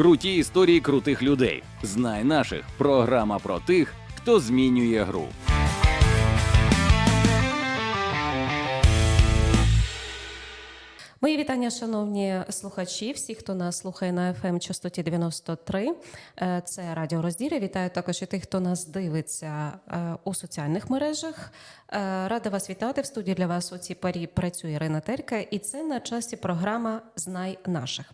Круті історії крутих людей. Знай наших. Програма про тих, хто змінює гру. Мої вітання, шановні слухачі, всі, хто нас слухає на FM частоті 93. Е, Це Радіо Розділя. Вітаю також і тих, хто нас дивиться е, у соціальних мережах. Е, Рада вас вітати. В студії для вас у цій парі працює Ірина Терка, і це на часі програма Знай наших.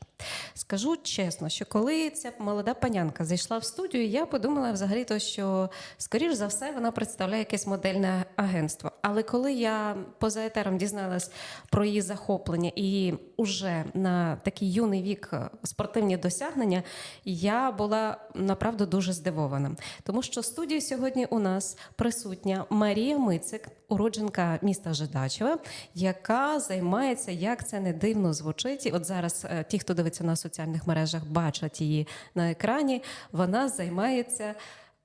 Скажу чесно, що коли ця молода панянка зайшла в студію, я подумала взагалі, то що скоріш за все вона представляє якесь модельне агентство. Але коли я поза етером дізналась про її захоплення і уже на такий юний вік е, спортивні досягнення, я була направду дуже здивована. Тому що студії сьогодні у нас присутня Марія Мицик, уродженка міста Жидачева, яка займається, як це не дивно звучить. От зараз е, ті, хто дивиться на соціальних мережах, бачать її на екрані. Вона займається.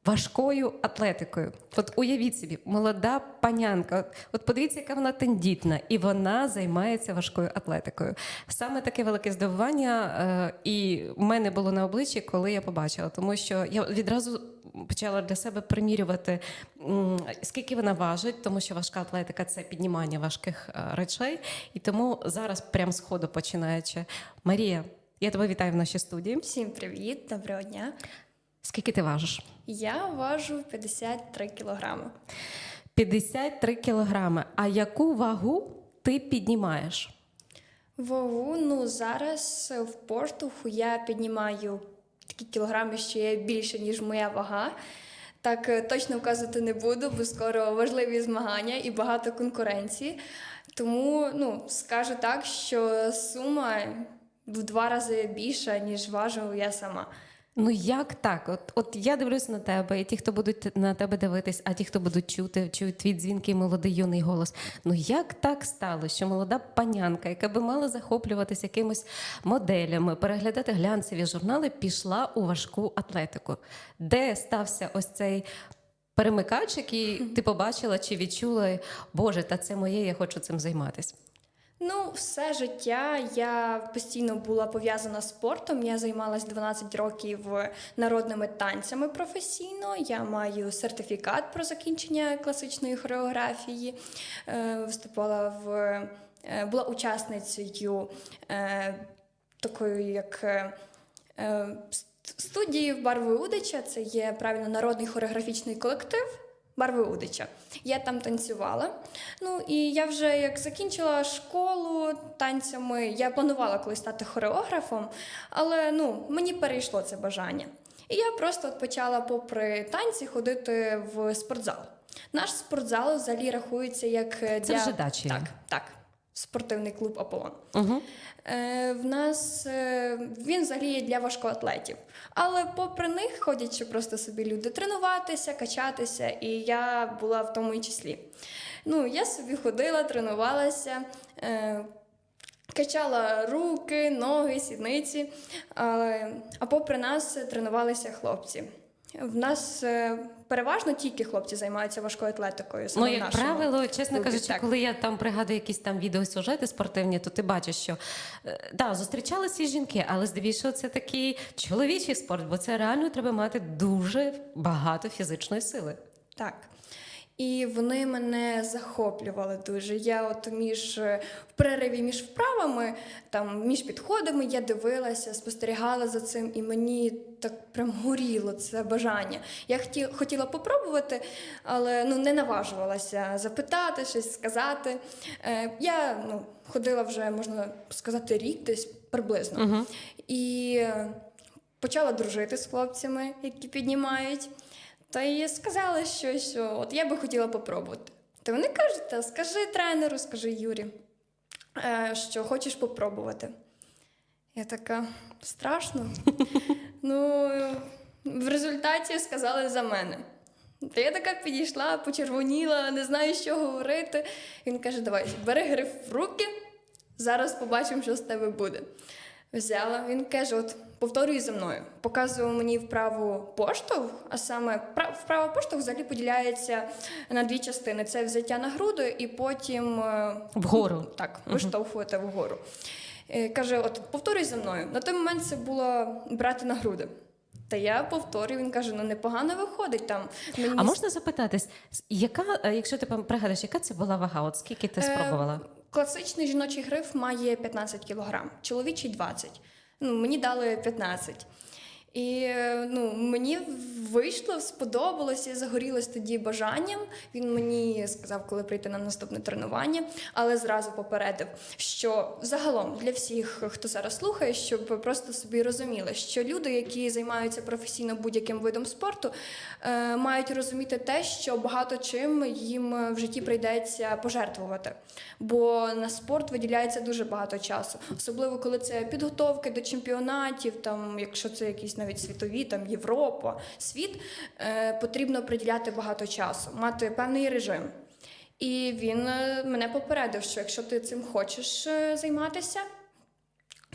Важкою атлетикою. От уявіть собі, молода панянка. От, подивіться, яка вона тендітна, і вона займається важкою атлетикою. Саме таке велике здивування, е, і в мене було на обличчі, коли я побачила, тому що я відразу почала для себе примірювати, скільки вона важить, тому що важка атлетика це піднімання важких е, речей. І тому зараз, прям з ходу починаючи, Марія, я тебе вітаю в нашій студії. Всім привіт, доброго дня. Скільки ти важиш? Я важу 53 кілограми. 53 кілограми. А яку вагу ти піднімаєш? Вагу, ну зараз в поштовху я піднімаю такі кілограми, що є більше, ніж моя вага. Так е, точно вказувати не буду, бо скоро важливі змагання і багато конкуренції. Тому ну, скажу так, що сума в два рази більша, ніж важу я сама. Ну як так? От, от я дивлюся на тебе, і ті, хто будуть на тебе дивитись, а ті, хто будуть чути, чують твій дзвінкий молодий юний голос. Ну як так стало, що молода панянка, яка би мала захоплюватися якимись моделями, переглядати глянцеві журнали, пішла у важку атлетику? Де стався ось цей перемикач, який ти побачила чи відчула? Боже, та це моє, я хочу цим займатися. Ну, все життя я постійно була пов'язана з спортом. Я займалась 12 років народними танцями професійно. Я маю сертифікат про закінчення класичної хореографії. Е, Виступала в е, була учасницею е, такої, як ст- студії Барви Удича. Це є правильно народний хореографічний колектив. Барви Удича. Я там танцювала. Ну і я вже як закінчила школу танцями, я планувала колись стати хореографом, але ну, мені перейшло це бажання. І я просто от почала, попри танці, ходити в спортзал. Наш спортзал взагалі рахується як Це для в Жидачеві? так, так, спортивний клуб Аполлон. Угу. Е, в нас е, він взагалі є для важкоатлетів. Але попри них ходять ще просто собі люди тренуватися, качатися, і я була в тому числі. Ну, я собі ходила, тренувалася, е, качала руки, ноги, сідниці. А попри нас тренувалися хлопці. В нас е, переважно тільки хлопці займаються важкою атлетикою. Ну, в як нашому правило, чесно клубі. кажучи, Так. коли я там пригадую якісь там відеосюжети спортивні, то ти бачиш, що е, да, зустрічалися і жінки, але здебільшого це такий чоловічий спорт, бо це реально треба мати дуже багато фізичної сили. Так. І вони мене захоплювали дуже. Я от між е, в перериві між вправами, там між підходами я дивилася, спостерігала за цим, і мені так прям горіло це бажання. Я хотіла, хотіла попробувати, але ну не наважувалася запитати, щось сказати. Е, я ну, ходила вже, можна сказати, рік десь приблизно. Угу. І е, почала дружити з хлопцями, які піднімають. Та й сказали, що, що от я би хотіла попробувати. Та вони кажуть, та скажи тренеру, скажи Юрі, е, що хочеш попробувати. Я така страшно. ну, в результаті сказали за мене. Та я така підійшла, почервоніла, не знаю, що говорити. Він каже: давай, бери гриф в руки, зараз побачимо, що з тебе буде. Взяла, він каже: от повторюй за мною. Показував мені вправу поштовх, а саме пра- вправа поштовх взагалі поділяється на дві частини: це взяття на груди і потім е, Вгору. так, виштовхувати вгору. Е, Каже: от повторюй за мною. На той момент це було брати на груди. Та я повторюю, він каже: ну непогано виходить там. Мені А можна запитатись, яка, е, якщо ти пригадаєш, яка це була вага? От скільки ти Е, спробувала? Класичний жіночий гриф має 15 кілограм, чоловічий 20. Ну, мені дали 15. І ну, мені вийшло, сподобалося, я загорілась тоді бажанням. Він мені сказав, коли прийти на наступне тренування, але зразу попередив, що загалом для всіх, хто зараз слухає, щоб просто собі розуміли, що люди, які займаються професійно будь-яким видом спорту, е, мають розуміти те, що багато чим їм в житті прийдеться пожертвувати. Бо на спорт виділяється дуже багато часу, особливо коли це підготовки до чемпіонатів, там, якщо це якісь навіть світові, там Європа, світ, е, потрібно приділяти багато часу, мати певний режим. І він е, мене попередив, що якщо ти цим хочеш е, займатися,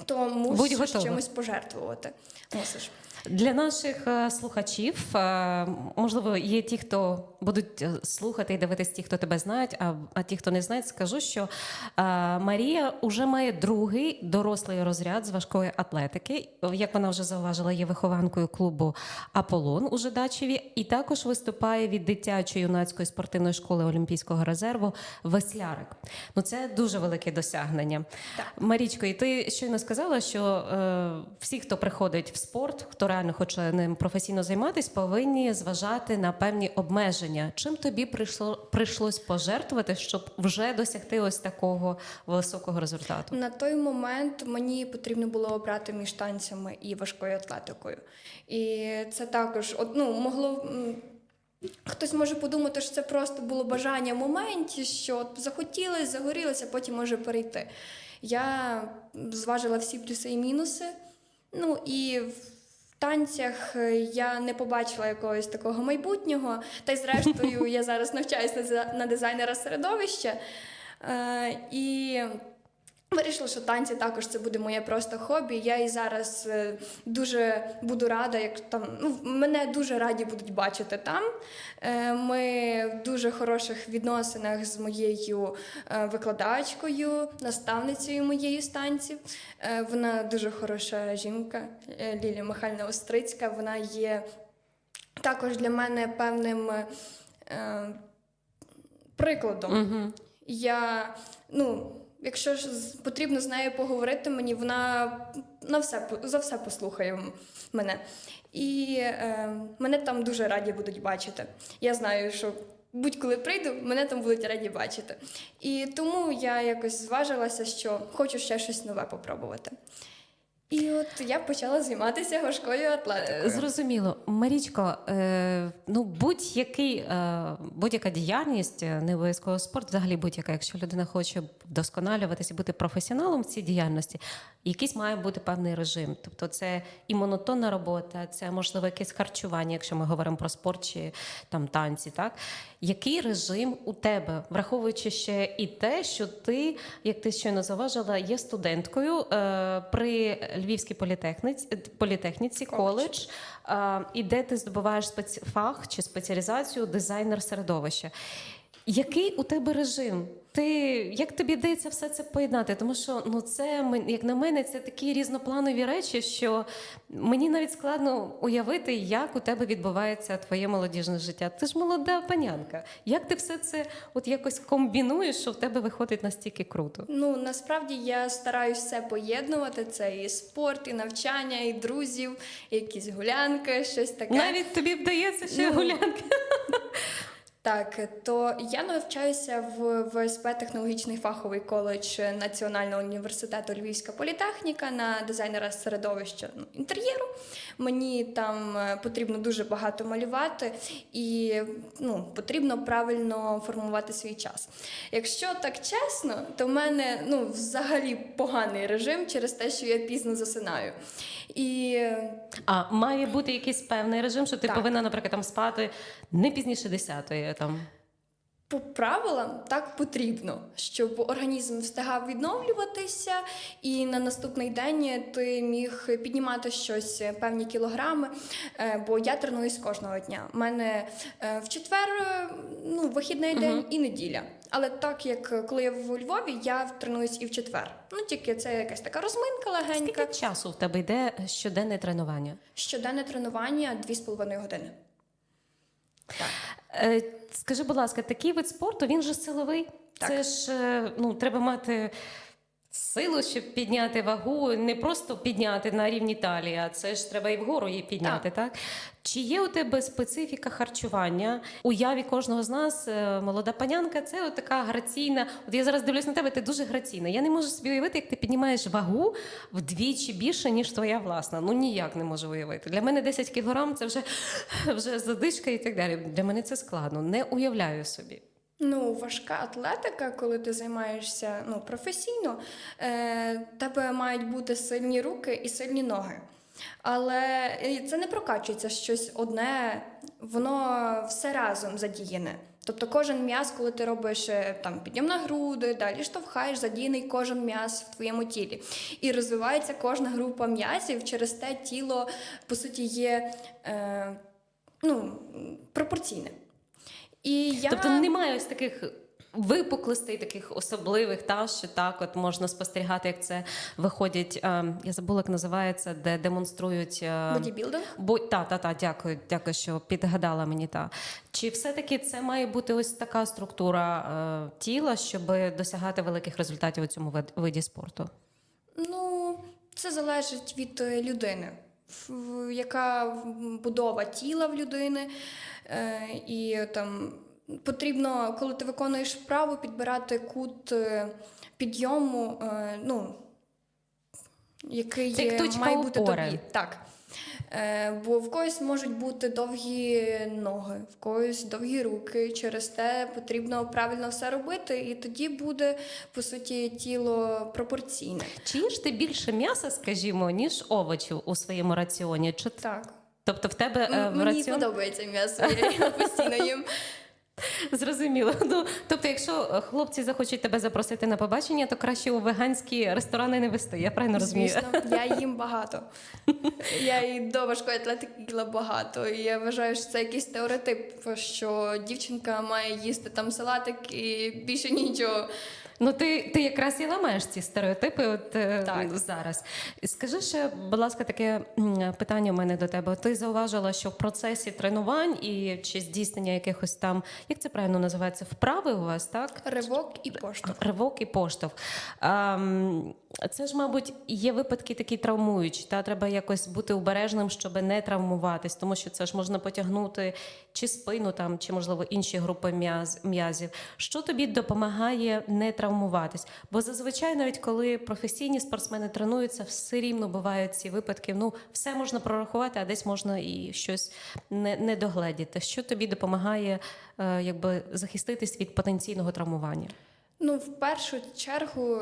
то мусиш чимось пожертвувати. Мусиш. Для наших е, слухачів, е, можливо, є ті, хто будуть е, слухати і дивитись ті, хто тебе знають, а, ті, хто не знають, скажу, що Марія вже має другий дорослий розряд з важкої атлетики. Як вона вже зауважила, є вихованкою клубу Аполлон у Жидачеві, і також виступає від дитячої юнацької спортивної школи Олімпійського резерву Веслярик. Ну це дуже велике досягнення. Так. Марічко, і ти щойно сказала, що е, всі, хто приходить в спорт, хто реально хоче ним професійно займатися, повинні зважати на певні обмеження. Чим тобі прийшло прийшлось пожертвувати, щоб вже досягти ось такого високого результату? На той момент мені потрібно було обрати між танцями і важкою атлетикою. І це також ну, могло. Хтось може подумати, що це просто було бажання в моменті, що от захотілося, загорілося, потім може перейти. Я зважила всі плюси і мінуси. Ну і танцях е, я не побачила якогось такого майбутнього. Та й зрештою я зараз навчаюся на дизайнера середовища. Е, і Вирішила, що танці також це буде моє просто хобі. Я і зараз е, дуже буду рада, як там ну, мене дуже раді будуть бачити там. Е, Ми в дуже хороших відносинах з моєю е, викладачкою, наставницею моєї. Е, Вона дуже хороша жінка, Лілія Михайлівна Острицька. Вона є також для мене певним прикладом. Угу. Я, ну, якщо ж потрібно з нею поговорити, мені вона на все за все послухає мене. І е, мене там дуже раді будуть бачити. Я знаю, що будь-коли прийду, мене там будуть раді бачити. І тому я якось зважилася, що хочу ще щось нове попробувати. І от я почала займатися важкою атлетикою. Зрозуміло, Марічко, е, ну будь-який, е, будь-яка діяльність, е, не обов'язково спорт, взагалі будь-яка, якщо людина хоче вдосконалюватися, бути професіоналом в цій діяльності, якийсь має бути певний режим. Тобто, це і монотонна робота, це можливо якесь харчування, якщо ми говоримо про спорт чи там танці. Так який режим у тебе, враховуючи ще і те, що ти, як ти щойно заважила, є студенткою е, при Львівській політехніці, політехніці коледж, е, і де ти здобуваєш спецфах чи спеціалізацію дизайнер середовища. Який у тебе режим? Ти як тобі вдається все це поєднати? Тому що ну це як на мене, це такі різнопланові речі, що мені навіть складно уявити, як у тебе відбувається твоє молодіжне життя. Ти ж молода панянка. Як ти все це от якось комбінуєш, що в тебе виходить настільки круто? Ну насправді я стараюсь все поєднувати. Це і спорт, і навчання, і друзів, і якісь гулянки, щось таке. Навіть тобі вдається ще Ну, гулянки. Так, то я навчаюся в ВСП технологічний фаховий коледж Національного університету Львівська політехніка на дизайнера середовища ну, інтер'єру. Мені там е, потрібно дуже багато малювати і ну, потрібно правильно формувати свій час. Якщо так чесно, то в мене ну, взагалі поганий режим через те, що я пізно засинаю. І А має бути якийсь певний режим, що ти Так. повинна, наприклад, там спати не пізніше 10-ї. Там По правилам так потрібно, щоб організм встигав відновлюватися, і на наступний день ти міг піднімати щось е, певні кілограми. е, Бо я тренуюсь кожного дня. У мене е, в четвер ну, вихідний день і неділя. Але так як коли я в Львові, я тренуюсь і в четвер. Ну тільки це якась така розминка легенька. Скільки часу в тебе йде щоденне тренування? Щоденне тренування 2,5 години. Е, Скажи, будь ласка, такий вид спорту він же силовий. Так. Це ж е, ну, треба мати силу, щоб підняти вагу, не просто підняти на рівні талії, а це ж треба і вгору її підняти, так? Чи є у тебе специфіка харчування? Уяві кожного з нас е, молода панянка це от така граційна. От я зараз дивлюсь на тебе, ти дуже граційна. Я не можу собі уявити, як ти піднімаєш вагу вдвічі більше, ніж твоя власна. Ну ніяк не можу уявити. Для мене 10 кілограм це вже, вже задишка і так далі. Для мене це складно. Не уявляю собі. Ну, важка атлетика, коли ти займаєшся ну, професійно, е, тебе мають бути сильні руки і сильні ноги. Але це не прокачується щось одне, воно все разом задіяне. Тобто кожен м'яз, коли ти робиш е, там підйом груди, далі штовхаєш, задіяний кожен м'яз в твоєму тілі. І розвивається кожна група м'язів, через те тіло, по суті, є е, ну, пропорційне. І я... Тобто немає ось таких випуклостей, таких особливих, та що так от можна спостерігати, як це виходять. Е, я забула, як називається, де демонструють. Е, бодібілдинг. Бо та, та, та, дякую, дякую, що підгадала мені та. Чи все-таки це має бути ось така структура е, тіла, щоб досягати великих результатів у цьому виді спорту? Ну, це залежить від е, людини, яка будова тіла в людини. Е, і там потрібно, коли ти виконуєш вправу, підбирати кут е, підйому, е, ну, який Це як має бути тобі. Так. Е, бо в когось можуть бути довгі ноги, в когось довгі руки. Через те потрібно правильно все робити, і тоді буде по суті тіло пропорційне. Чи їж ти більше м'яса, скажімо, ніж овочів у своєму раціоні? Чи Так. тобто в тебе е, М- в Мені подобається м'ясо, я його постійно їм. Зрозуміло. Ну, тобто, якщо хлопці захочуть тебе запросити на побачення, то краще у веганські ресторани не вести. Я правильно розумію? Звісно, я їм багато. Я і до важкої атлетики їла багато. І я вважаю, що це якийсь стереотип, що дівчинка має їсти там салатик і більше нічого. Ну, ти, ти якраз і ламаєш ці стереотипи от е, Так. зараз. Скажи ще, будь ласка, таке питання у мене до тебе. Ти зауважила, що в процесі тренувань і чи здійснення якихось там, як це правильно називається, вправи у вас, так? Ривок і поштовх. Ривок і поштовх. Це ж, мабуть, є випадки такі травмуючі. Та треба якось бути обережним, щоб не травмуватись, тому що це ж можна потягнути чи спину там, чи можливо інші групи м'яз, м'язів. Що тобі допомагає не травмуватись? Бо зазвичай, навіть коли професійні спортсмени тренуються, все рівно бувають ці випадки. Ну, все можна прорахувати, а десь можна і щось не, не догледіти. Що тобі допомагає е, якби захиститись від потенційного травмування? Ну, в першу чергу,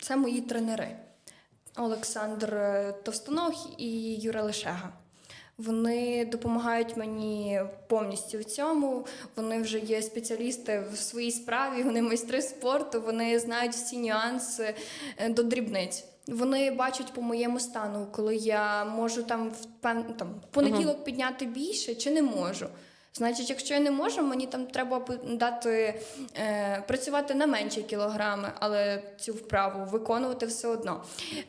це мої тренери Олександр е, Товстоног і Юра Лешега. Вони допомагають мені повністю в цьому. Вони вже є спеціалісти в своїй справі, вони майстри спорту, вони знають всі нюанси е, до дрібниць. Вони бачать по моєму стану, коли я можу там в там, в понеділок підняти більше чи не можу. Значить, якщо я не можу, мені там треба дати е, працювати на менші кілограми, але цю вправу виконувати все одно.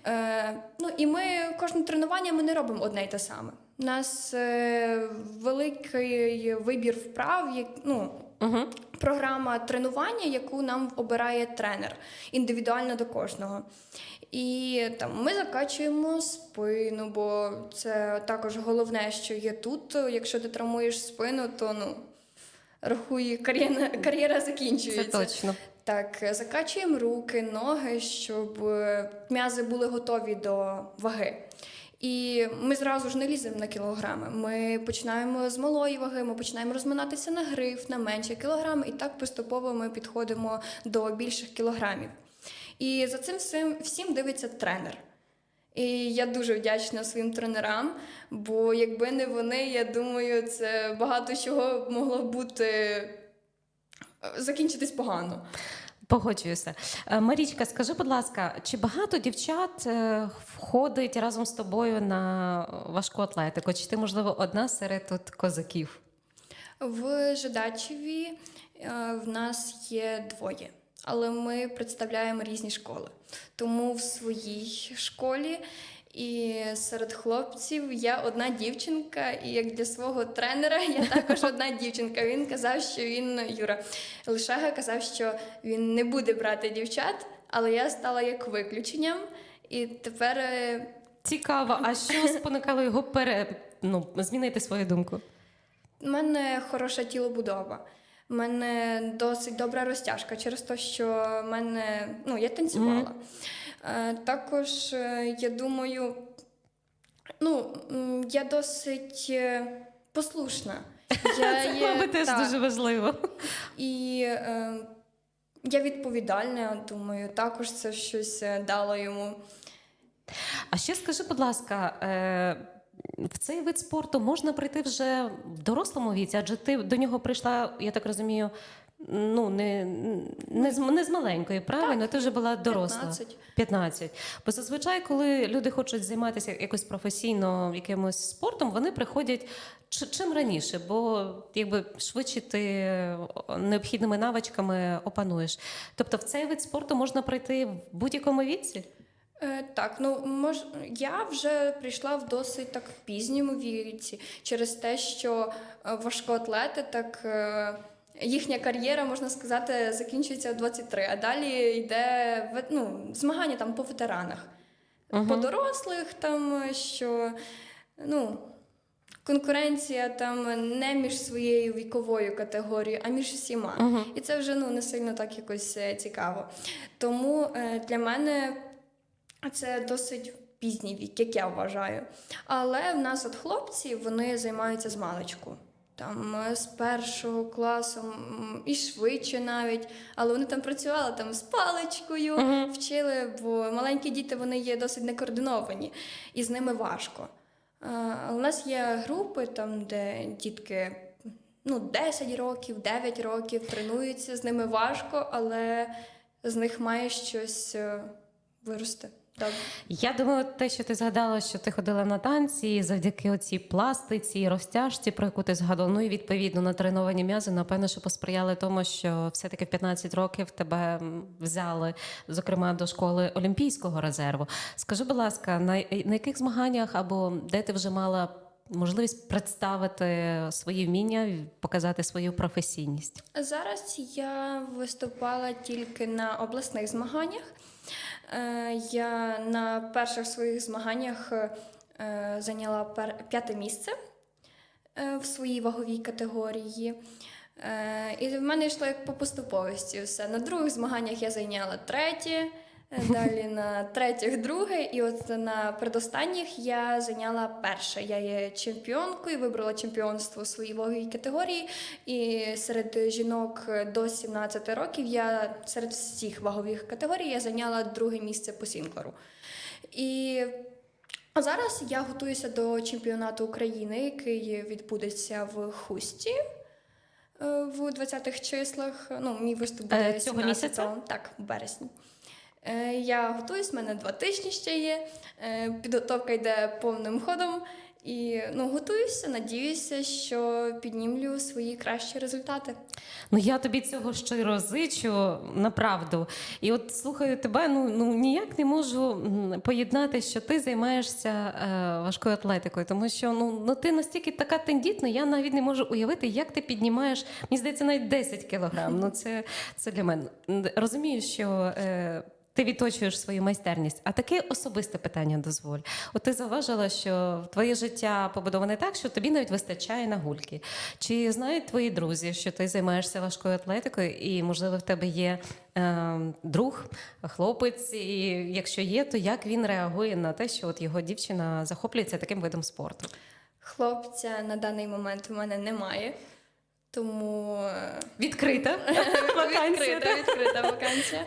Е, ну і ми кожне тренування ми не робимо одне й те саме. У нас е, великий вибір вправ, як, ну, Угу. програма тренування, яку нам обирає тренер індивідуально до кожного. І там ми закачуємо спину, бо це також головне, що є тут. Якщо ти травмуєш спину, то ну рахуй, кар'єра, кар'єра Це закінчується. точно. Так, закачуємо руки, ноги, щоб е, м'язи були готові до ваги. І ми зразу ж не ліземо на кілограми. Ми починаємо з малої ваги, ми починаємо розминатися на гриф, на менші кілограми, і так поступово ми підходимо до більших кілограмів. І за цим всім, всім дивиться тренер. І я дуже вдячна своїм тренерам, бо якби не вони, я думаю, це багато чого могло бути е, закінчитись погано. Погоджуюся. Е, Марічка, скажи, будь ласка, чи багато дівчат е, входить разом з тобою на важку атлетику? Чи ти, можливо, одна серед тут козаків? В Жидачеві е, в нас є двоє, але ми представляємо різні школи. Тому в своїй школі і серед хлопців я одна дівчинка, і як для свого тренера я також одна дівчинка. Він казав, що він Юра Лишага казав, що він не буде брати дівчат, але я стала як виключенням. І тепер е, Цікаво, а що спонукало його пере... ну, змінити свою думку? У мене хороша тілобудова. У мене досить добра розтяжка через те, що мене ну, я танцювала. Е, також е, я думаю, ну, я досить е, послушна. Я Це, є- мабуть, теж так, дуже важливо. І е, я відповідальна, думаю, також це щось е, дало йому. А ще скажи, будь ласка, е, в цей вид спорту можна прийти вже в дорослому віці, адже ти до нього прийшла, я так розумію, ну не, не, з, не з маленької, правильно? ти вже була доросла. 15. 15. Бо зазвичай, коли люди хочуть займатися якось професійно якимось спортом, вони приходять чи- чим раніше, бо якби швидше ти е, необхідними навичками опануєш. Тобто в цей вид спорту можна прийти в будь-якому віці? Е, так, ну мож я вже прийшла в досить так пізньому віці через те, що е, важкоатлети так. Їхня кар'єра, можна сказати, закінчується в 23, а далі йде ну, змагання там по ветеранах. По дорослих, там що ну, конкуренція там не між своєю віковою категорією, а між всіма. І це вже ну, не сильно так якось е, цікаво. Тому е, для мене це досить пізній вік, як я вважаю. Але в нас от хлопці вони займаються з маличку. Там е, з першого класу і швидше навіть, але вони там працювали там з паличкою, вчили, бо маленькі діти вони є досить некоординовані, і з ними важко. Е, Але у нас є групи, там, де дітки ну, 10 років, 9 років тренуються, з ними важко, але з них має щось е, вирости. Я думаю, те, що ти згадала, що ти ходила на танці, і завдяки оцій пластиці і розтяжці, про яку ти згадувала, ну і відповідно на треновані м'язи, напевно, що посприяли тому, що все-таки в 15 років тебе взяли, зокрема, до школи Олімпійського резерву. Скажи, будь ласка, на, на яких змаганнях або де ти вже мала можливість представити свої вміння, показати свою професійність? Зараз я виступала тільки на обласних змаганнях. Е, Я на перших своїх змаганнях е, зайняла п'яте місце е, в своїй ваговій категорії. І в мене йшло як по поступовості все. На других змаганнях я зайняла третє, далі на третіх друге, і от на предостанніх я зайняла перше. Я є чемпіонкою, вибрала чемпіонство своїй ваговій категорії. І серед жінок до 17 років я серед всіх вагових категорій я зайняла друге місце по сінклеру. І а зараз я готуюся до чемпіонату України, який відбудеться в Хусті. е, В 20-х числах, ну, мій виступ буде Е, цього місяця? Так, в березні. Е, Я готуюсь, в мене два тижні ще є. Е, Підготовка йде повним ходом. І ну, готуюся, надіюся, що піднімлю свої кращі результати. Ну я тобі цього щиро зичу, направду. І от слухаю тебе, ну, ну ніяк не можу поєднати, що ти займаєшся е, важкою атлетикою, тому що ну, ну ти настільки така тендітна, я навіть не можу уявити, як ти піднімаєш, мені здається, навіть 10 кілограм. Ну це, це для мене. Розумію, що. Е, ти відточуєш свою майстерність. А таке особисте питання дозволь. От ти зауважила, що твоє життя побудоване так, що тобі навіть вистачає на гульки. Чи знають твої друзі, що ти займаєшся важкою атлетикою, і можливо в тебе є е, друг, хлопець, і якщо є, то як він реагує на те, що от його дівчина захоплюється таким видом спорту? Хлопця на даний момент у мене немає, тому е, Відкрита вакансія. відкрита, відкрита вакансія.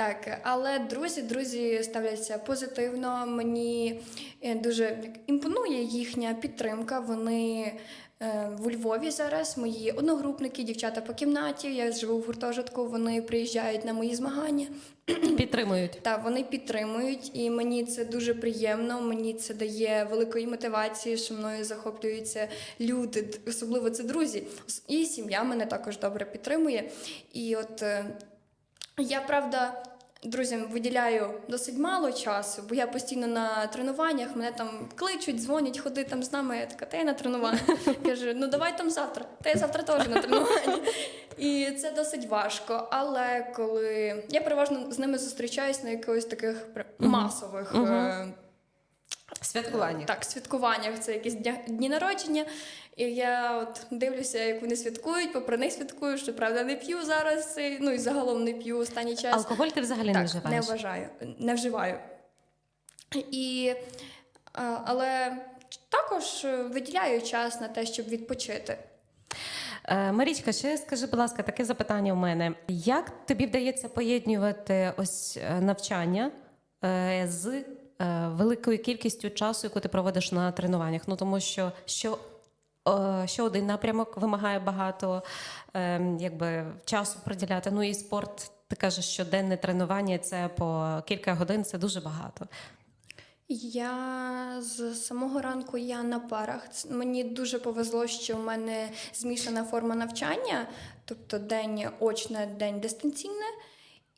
Так, але друзі, друзі ставляться позитивно. Мені е, дуже імпонує їхня підтримка. Вони е, у Львові зараз. Мої одногрупники, дівчата по кімнаті. Я живу в гуртожитку. Вони приїжджають на мої змагання. Підтримують. Та вони підтримують, і мені це дуже приємно. Мені це дає великої мотивації, що мною захоплюються люди, особливо це друзі. І сім'я мене також добре підтримує. І от е, я правда. Друзям виділяю досить мало часу, бо я постійно на тренуваннях, мене там кличуть, дзвонять, ходи там з нами. Я така, та я на тренуванні. Кажу, ну давай там завтра. Та я завтра теж на тренуванні. І це досить важко. Але коли я переважно з ними зустрічаюсь на якихось таких масових Мгм. е, Святкування. так, святкуваннях, це якісь дня, дні народження. І я от дивлюся, як вони святкують, попри них святкую, що правда не п'ю зараз, і, ну і загалом не п'ю останній час. Алкоголь ти взагалі не так, вживаєш? не вважаю, не вживаю. І, а, але також виділяю час на те, щоб відпочити. Е, Марічка, ще скажи, будь ласка, таке запитання у мене. Як тобі вдається поєднувати ось е, навчання е, з великою кількістю часу, яку ти проводиш на тренуваннях? Ну тому що що, е, що один напрямок вимагає багато е, якби, часу приділяти. Ну і спорт, ти кажеш, що денне тренування це по кілька годин, це дуже багато. Я з самого ранку я на парах. Мені дуже повезло, що в мене змішана форма навчання, тобто день очне, день дистанційне.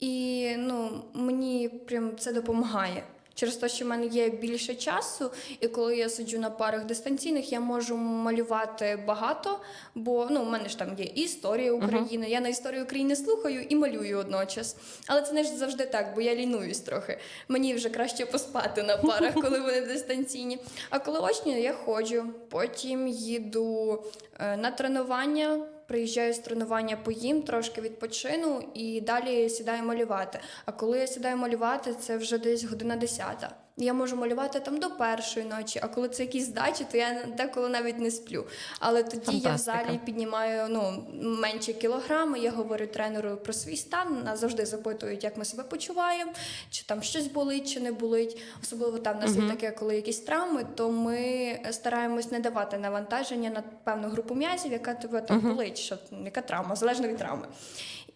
І ну, мені прям це допомагає. Через те, що в мене є більше часу, і коли я сиджу на парах дистанційних, я можу малювати багато, бо ну, у мене ж там є і історія України. Я на історію України слухаю і малюю одночас. Але це не ж завжди так, бо я лінуюсь трохи. Мені вже краще поспати на парах, коли вони дистанційні. А коли очні, я ходжу, потім їду е, на тренування. Приїжджаю з тренування, поїм, трошки відпочину і далі сідаю малювати. А коли я сідаю малювати, це вже десь година десята. Я можу малювати там до першої ночі, а коли це якісь здачі, то я деколи навіть не сплю. Але тоді я в залі піднімаю ну, менші кілограми, я говорю тренеру про свій стан, нас завжди запитують, як ми себе почуваємо, чи там щось болить, чи не болить. Особливо там у нас є таке, коли якісь травми, то ми стараємось не давати навантаження на певну групу м'язів, яка тебе там болить, що яка травма, залежно від травми.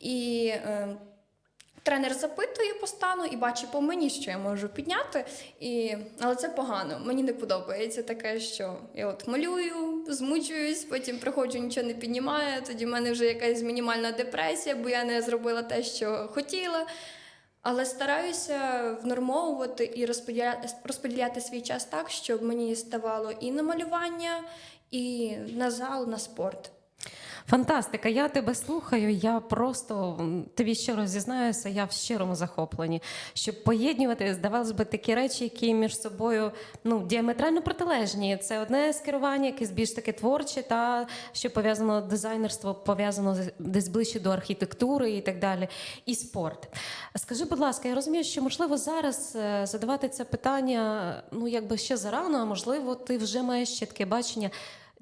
І е, Тренер запитує по стану і бачить по мені, що я можу підняти. І... Але це погано. Мені не подобається таке, що я от малюю, змучуюсь, потім приходжу, нічого не піднімаю. Тоді в мене вже якась мінімальна депресія, бо я не зробила те, що хотіла. Але стараюся внормовувати і розподіляти, розподіляти свій час так, щоб мені ставало і на малювання, і на зал, на спорт. Фантастика, я тебе слухаю. Я просто тобі щиро зізнаюся, я в щирому захопленні. Щоб поєднувати, здавалось би, такі речі, які між собою ну, діаметрально протилежні. Це одне з керування, якесь більш таке творче, та що пов'язано дизайнерство, пов'язано десь ближче до архітектури і так далі. І спорт. Скажи, будь ласка, я розумію, що можливо зараз е, задавати це питання, ну якби ще зарано, а можливо, ти вже маєш ще таке бачення.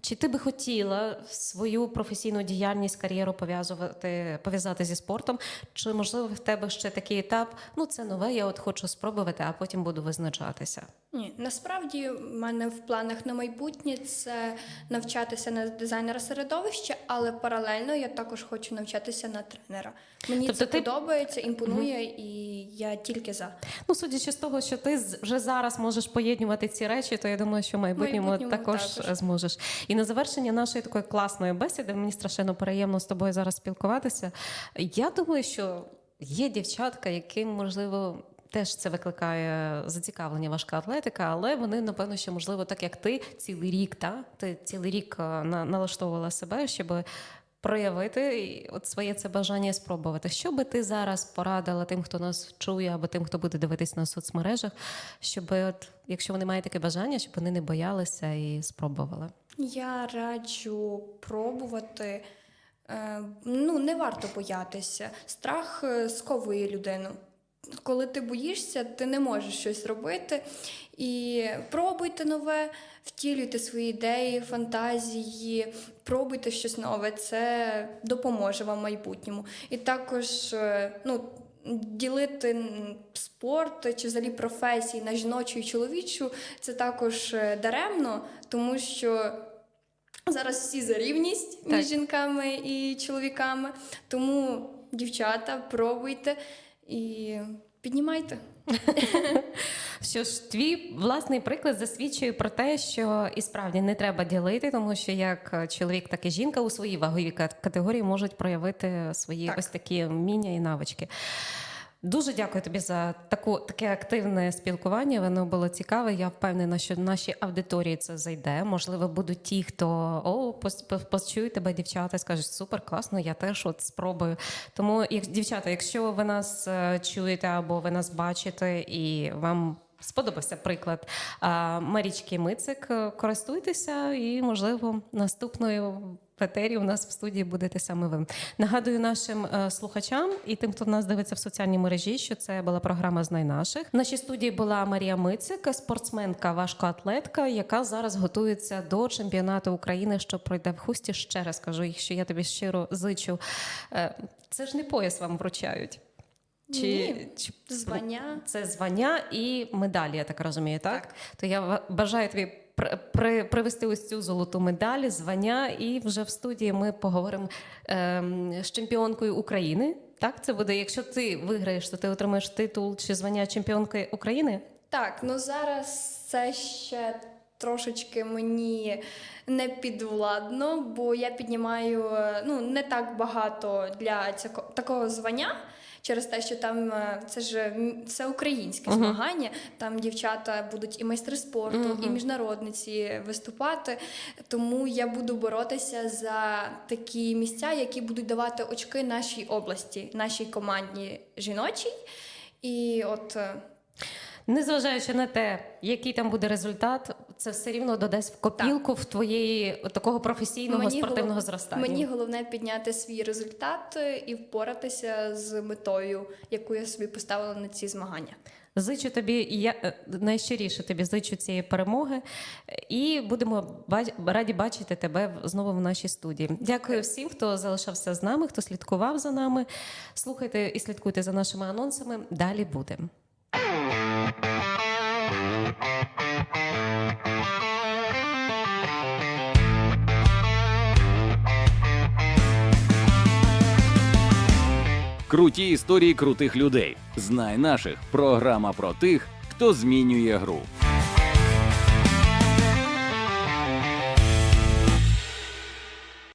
Чи ти би хотіла свою професійну діяльність, кар'єру пов'язувати пов'язати зі спортом? Чи можливо в тебе ще такий етап? Ну це нове, я от хочу спробувати, а потім буду визначатися. Ні, насправді в мене в планах на майбутнє це навчатися на дизайнера середовища, але паралельно я також хочу навчатися на тренера. Мені Тобто це ти- подобається, імпонує, і я тільки за. Ну, судячи з того, що ти вже зараз можеш поєднувати ці речі, то я думаю, що в майбутньому, майбутньому також, також. зможеш. І на завершення нашої такої класної бесіди, мені страшенно приємно з тобою зараз спілкуватися. Я думаю, що є дівчатка, яким можливо. Теж це викликає зацікавлення важка атлетика, але вони, напевно, що можливо, так як ти цілий рік, та ти цілий рік е, на- налаштовувала себе, щоб проявити от своє це бажання спробувати. Що би ти зараз порадила тим, хто нас чує, або тим, хто буде дивитись на соцмережах, щоб, от, якщо вони мають таке бажання, щоб вони не боялися і спробували. Я раджу пробувати. Е, Ну, не варто боятися. Страх е, сковує людину. Коли ти боїшся, ти не можеш щось робити. І пробуйте нове, втілюйте свої ідеї, фантазії, пробуйте щось нове. Це допоможе вам в майбутньому. І також е, ну, ділити спорт чи взагалі професії на жіночу і чоловічу це також е, даремно, тому що Зараз всі за рівність між Так. жінками і чоловіками. Тому, дівчата, пробуйте і піднімайте. Що ж, твій власний приклад засвідчує про те, що і справді не треба ділити, тому що як чоловік, так і жінка у своїй ваговій категорії можуть проявити свої Так. ось такі вміння і навички. Дуже дякую тобі за таку таке активне спілкування. Воно було цікаве. Я впевнена, що нашій аудиторії це зайде. Можливо, будуть ті, хто о пос- тебе, дівчата, скажуть супер класно. Я теж от спробую. Тому, як дівчата, якщо ви нас е, чуєте або ви нас бачите, і вам сподобався приклад Марічки Мицик, е, користуйтеся, і можливо наступною. В етері у нас в студії будете саме ви. Нагадую нашим е, слухачам і тим, хто нас дивиться в соціальній мережі, що це була програма Знай наших. В нашій студії була Марія Мицик, спортсменка, важкоатлетка, яка зараз готується до чемпіонату України, що пройде в хусті. Ще раз кажу, що я тобі щиро зичу. Е, Це ж не пояс вам вручають. Ні, чи Звання. це звання і медалі, я так розумію, так? Так. То я бажаю тобі при, при, привести ось цю золоту медаль, звання, і вже в студії ми поговоримо ем, з чемпіонкою України. Так, це буде, якщо ти виграєш, то ти отримаєш титул чи звання чемпіонки України. Так, ну зараз це ще трошечки мені не підвладно, бо я піднімаю е, ну, не так багато для цього, такого звання. Через те, що там е, це ж це українське Мгм. змагання, там дівчата будуть і майстри спорту, Мгм. і міжнародниці виступати. Тому я буду боротися за такі місця, які будуть давати очки нашій області, нашій команді жіночій. І от е, Незважаючи на те, який там буде результат, це все рівно додасть в копілку в твоєї такого професійного спортивного голов- зростання. Мені головне підняти свій результат і впоратися з метою, яку я собі поставила на ці змагання. Зичу тобі я е, найщиріше тобі зичу цієї перемоги, і будемо раді бачити тебе знову в нашій студії. Дякую всім, хто залишався з нами, хто слідкував за нами. Слухайте і слідкуйте за нашими анонсами. Далі буде. Круті історії крутих людей. Знай наших. Програма про тих, хто змінює гру.